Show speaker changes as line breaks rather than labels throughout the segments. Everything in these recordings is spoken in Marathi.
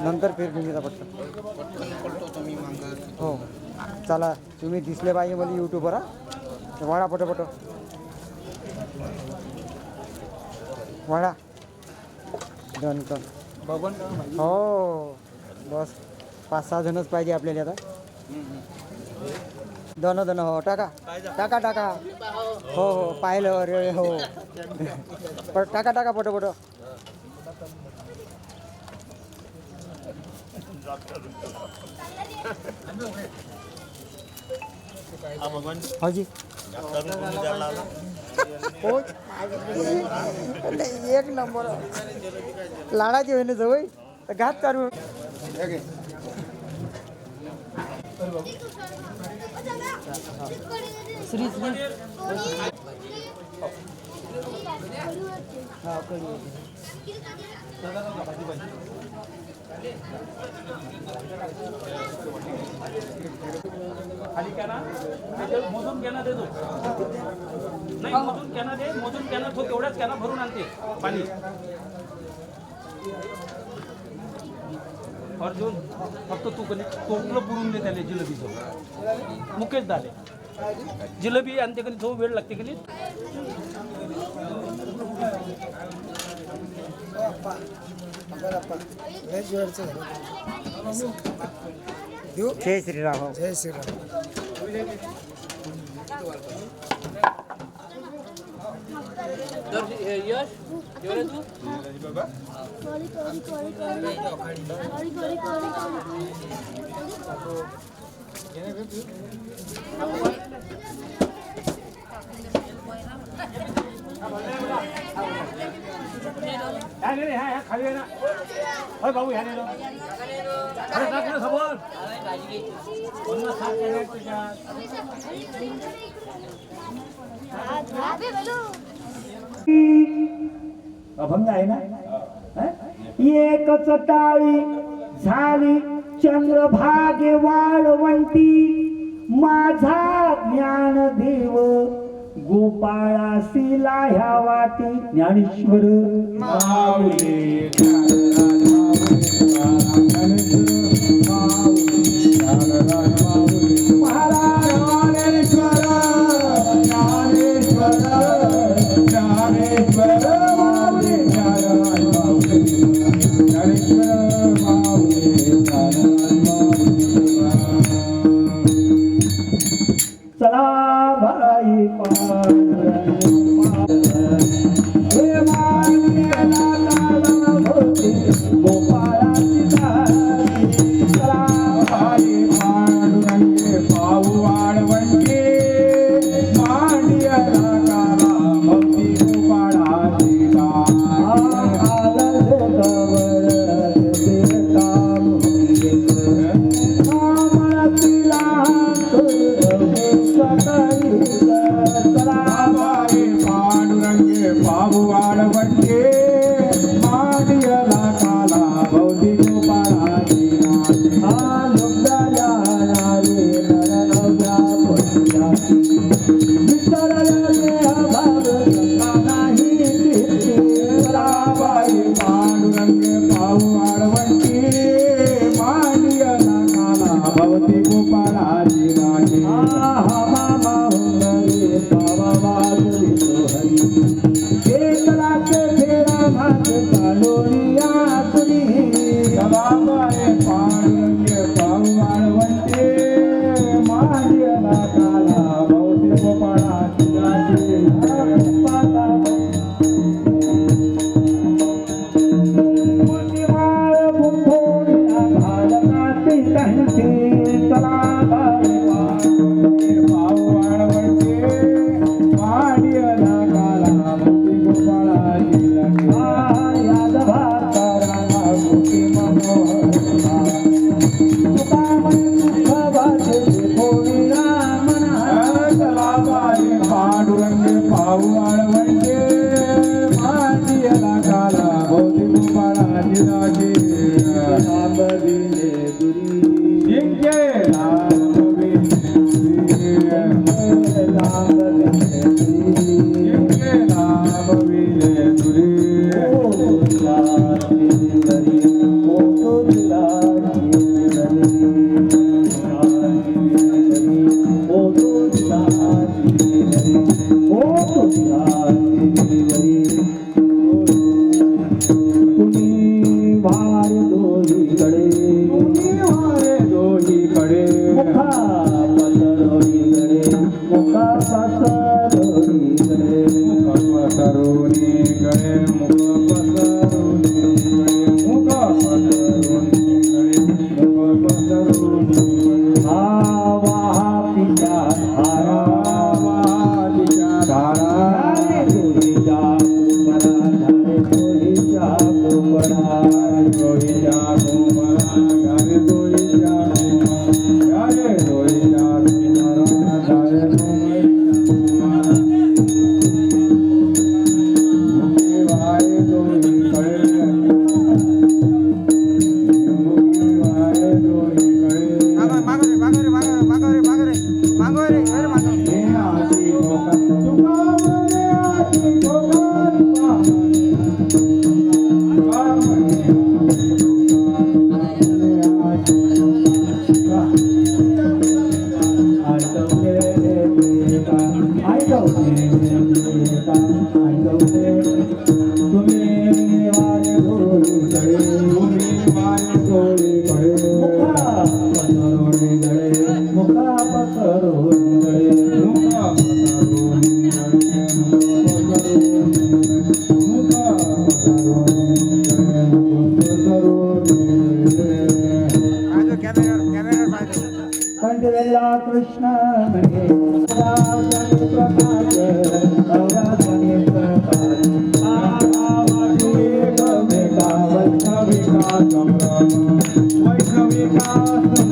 नंतर फिरून घेता पटकन
पटकन मागं
हो. चला तुम्ही दिसले पाहिजे मला यूट्यूबवर हा. वाढा पटोपट. वाढा. डन कर
बघून
हो. बस. पाच सहा जणच पाहिजे आपल्याला आता. दन दन हो. टाका. टाका टाका. हो हो. पाहिलं अरे हो. पण टाका टाका पटोपट. हाजी हो एक नंबर लाडाची होईन जवळ तर घात काढू श्री श्री हा
खाली कॅना मोजून कॅना देतो नाही मोजून कॅना दे मोजून कॅना तो तेवढ्याच कॅना भरून आणते पाणी अर्जुन फक्त तू कधी टोपलं पुरून दे त्याला जिलेबीचं मुकेश झाले जिलेबी आणते कधी तो वेळ लागते कधी
जय श्रीराम हो
जय श्रीराम
रे ह्या ह्या खाली आहे ना होय भाऊ ह्या रे अरे टाक ना खबर पन्नास साठ कॅना आहेत त्याच्यात.
Abe
अभंग आहे ना एकच टाळी झाली चंद्रभागे वाळवंटी माझा ज्ञान ज्ञानदेव गोपाळासीला ह्या वाटी ज्ञानेश्वर माऊली Thank you. Thank you.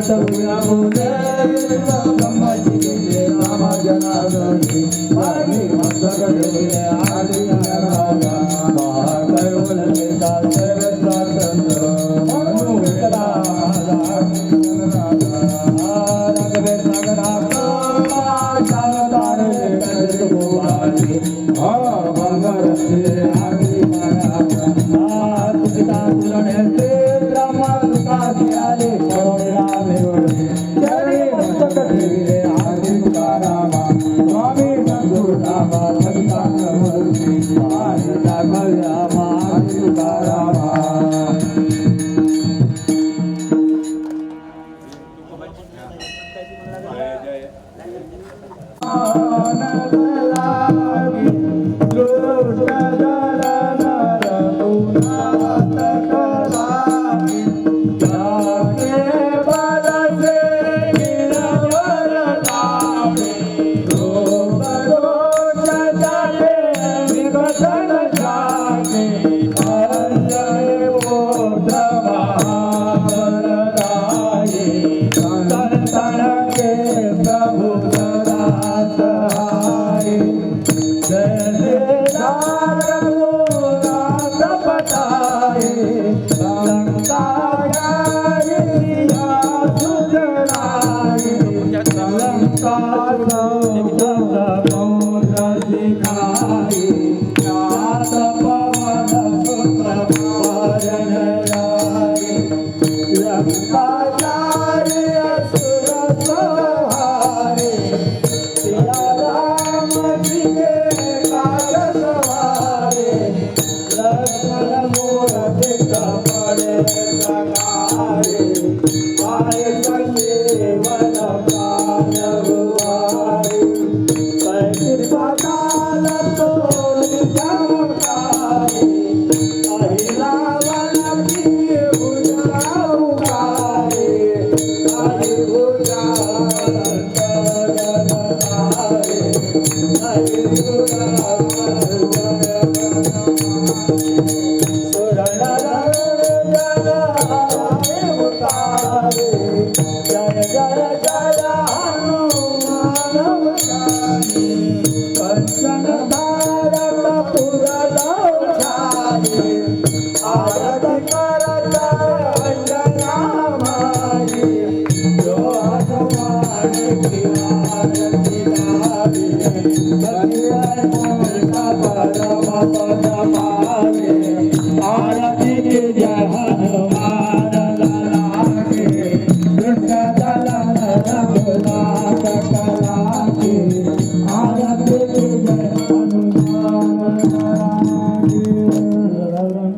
Ramadan, Ramadan, Ramadan, Ramadan, Ramadan, Ramadan, Ramadan, Ramadan, Ramadan, Ramadan, Ramadan, जय जय. दा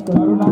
கருணா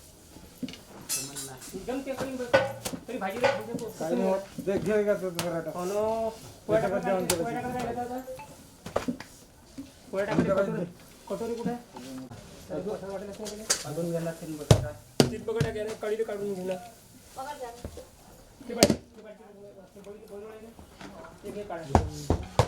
कटोरी कुठे अजून गेला तीन बटाटा तीन बटाटा गेला कढीला काढून घेला ते बघ ते बघ ते बघ ते बघ ते बघ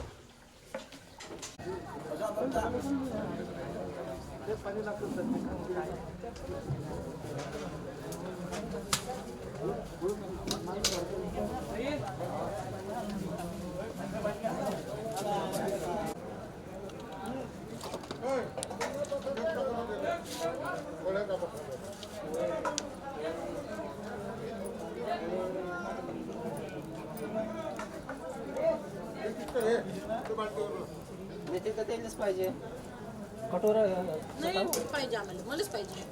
그 말대로 येते तर त्यांनीच पाहिजे.
कटोरा
नाही पाहिजे आम्हाला. मलाच पाहिजे.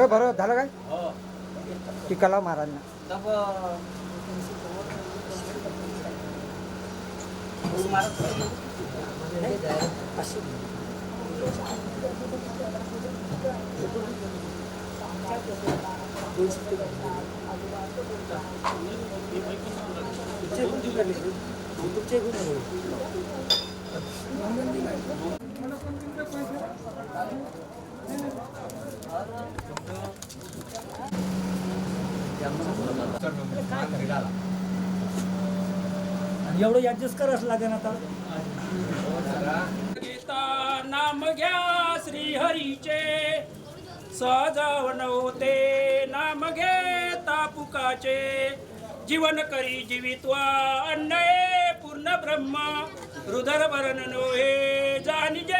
हे बरं झालं काय? टिकाला महाराजांना
एवढं ऍडजस्ट करावंच लागेल आता.
गीता नाम घ्या श्री हरीचे सहजावन होते नाम घेता पुकाचे. जीवन करी जीवित्वा अन्नये पूर्ण ब्रह्म. हृदर वरण नोहे जानिजे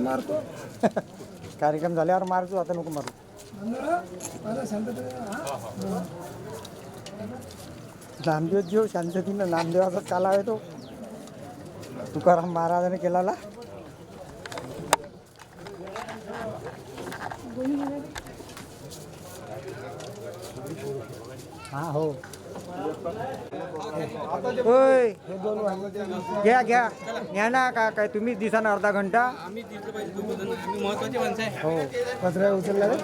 मारतो
कार्यक्रम झाल्यावर मारतो आता नको मारू. नामदेव जीव शांततीनं नामदेवाचा काला आहे तो. तुकाराम महाराजाने केलाला. हा हो. होय घ्या घ्या. घ्या ना का काय तुम्हीच दिसा ना अर्धा घंटा?
तुम्ही
हो. कचरा उचलला रे.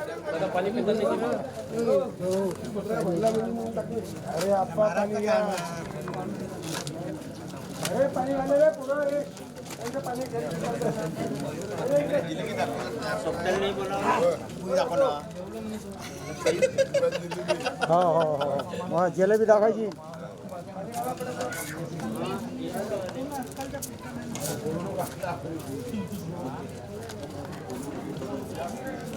अरे आप्पा पाणी घ्या. अरे पाणी आले रे पुढं रे त्यांचं पाणी हो हो हो. मग जिलेबी दाखवायची Thank you.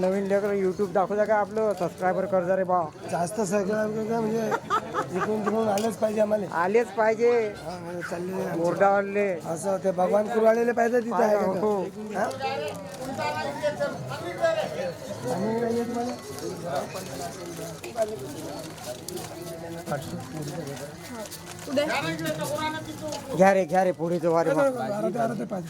नवीन लेकर यूट्यूब दाखवता का आपलं? सबस्क्रायबर कर जा रे बा.
जास्त सगळं म्हणजे जिकडून तिकडून आलंच पाहिजे आम्हाला.
आलेच पाहिजे.
हा, म्हणजे चालले असं ते भगवान कुरवाडलेले पाहिजे तिथे आहे का
हो.
हा? नाही येत?
घ्या रे घ्या रे पुढे जो वारे
बारा ते बारा ते पाच.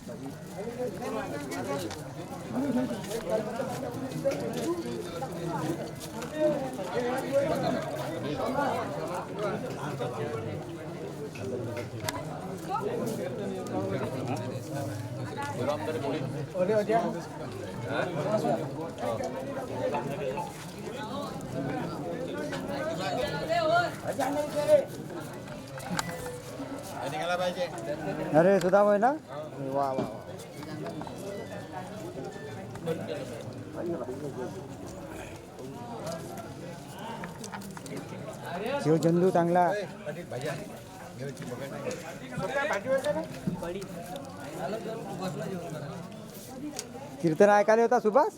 अरे सुधा होय ना वा वा वा शिवचंदू चांगला. कीर्तन ऐकायला होता Subhash?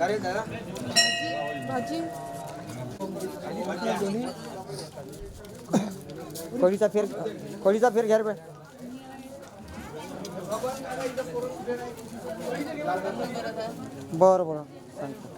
Tarik dadah. Haji. Haji. कळीचा फेर कळीचा फेर घ्या रे बरं बरं. सांगतो.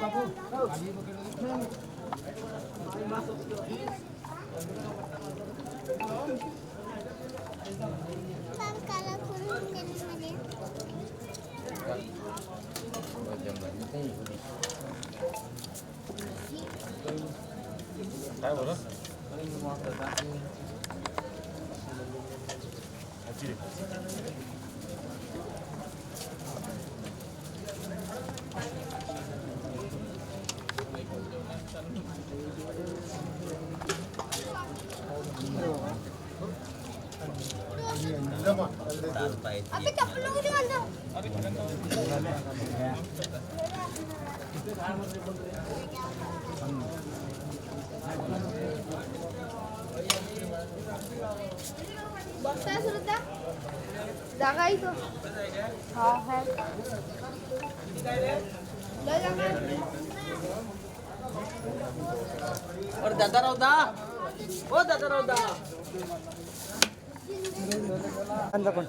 बापू अबे चप्पल नको देऊ मला. बघताय सुरता जागा आहे इथं हा है लय जागा आहे.
और दादा राव दा ओ दादा राव दा
आणलं पण